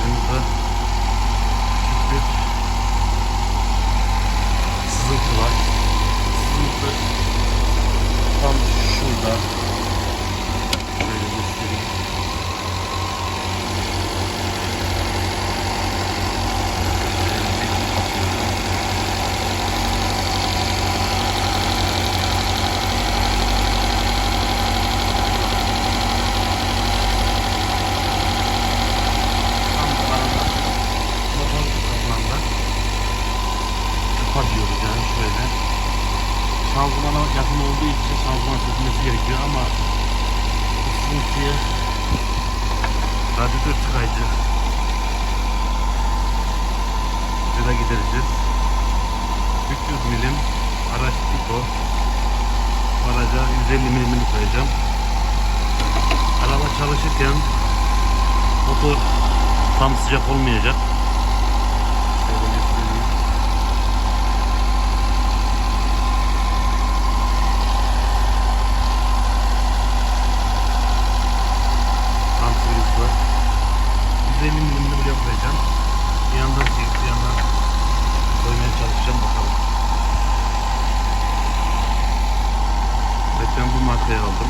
aracımızda bir sızıntı var. Sızıntı tam şurada. Şöyle göstereyim. Tam bu arada motor kapağında kafa diyoruz yani şöyle. Şanzımana yakın olduğu için şanzıman çözülmesi gerekiyor ama bu sızıntıyı radyatör tıkayıcı Şurada gidereceğiz. 300 milim araç tipo araca 150 milimini koyacağım. Araba çalışırken motor tam sıcak olmayacak. Şöyle göstereyim. Antifriz var. 150 milimini buraya koyacağım. Bir yandan çekip bir yandan koymaya çalışacağım bakalım. Evet ben bu markayı aldım.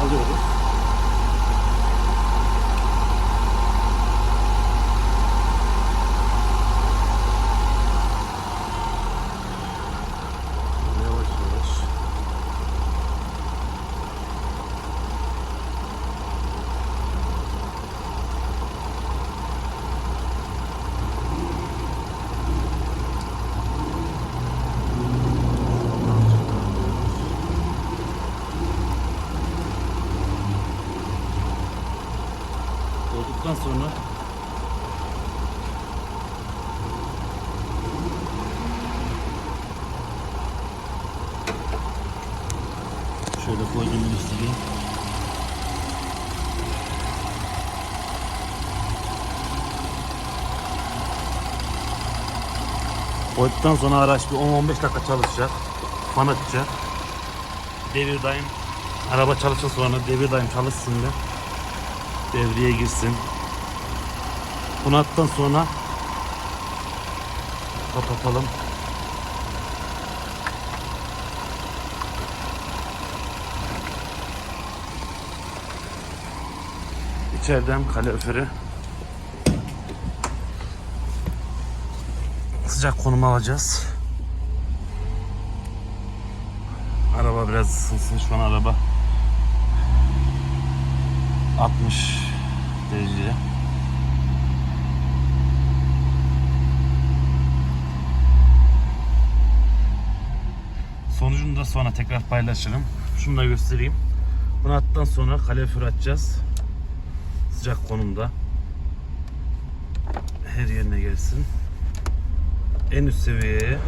어디 어디? Olduktan sonra şöyle koyduğumu göstereyim. Koyduktan sonra araç bir 10-15 dakika çalışacak. Fan atacak. Devir daim araba çalışsın sonra devir daim çalışsın da devreye girsin. Bunu attıktan sonra kapatalım. İçeriden kaloriferi sıcak konuma alacağız. Araba biraz ısınsın. Şu an araba 60 derece. Sonucunu da sonra tekrar paylaşırım. Şunu da göstereyim. Bunu attıktan sonra kalorifer açacağız. Sıcak konumda. Her yerine gelsin. En üst seviyeye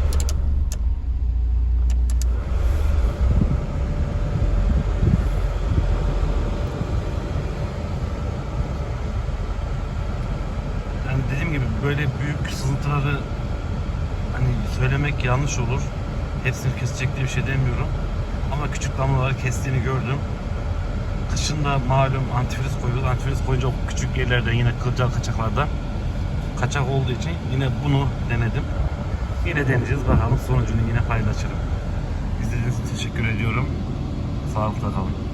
yani dediğim gibi böyle büyük sızıntıları hani söylemek yanlış olur. Hepsini kesecek diye bir şey demiyorum. Ama küçük damlaları kestiğini gördüm. Kışında malum antifriz koyuyoruz. Antifriz koyunca o küçük yerlerde yine kılcal kaçaklarda kaçak olduğu için yine bunu denedim. Yine deneyeceğiz. Bakalım sonucunu yine paylaşırım. İzlediğiniz için teşekkür ediyorum. Sağlıkla kalın.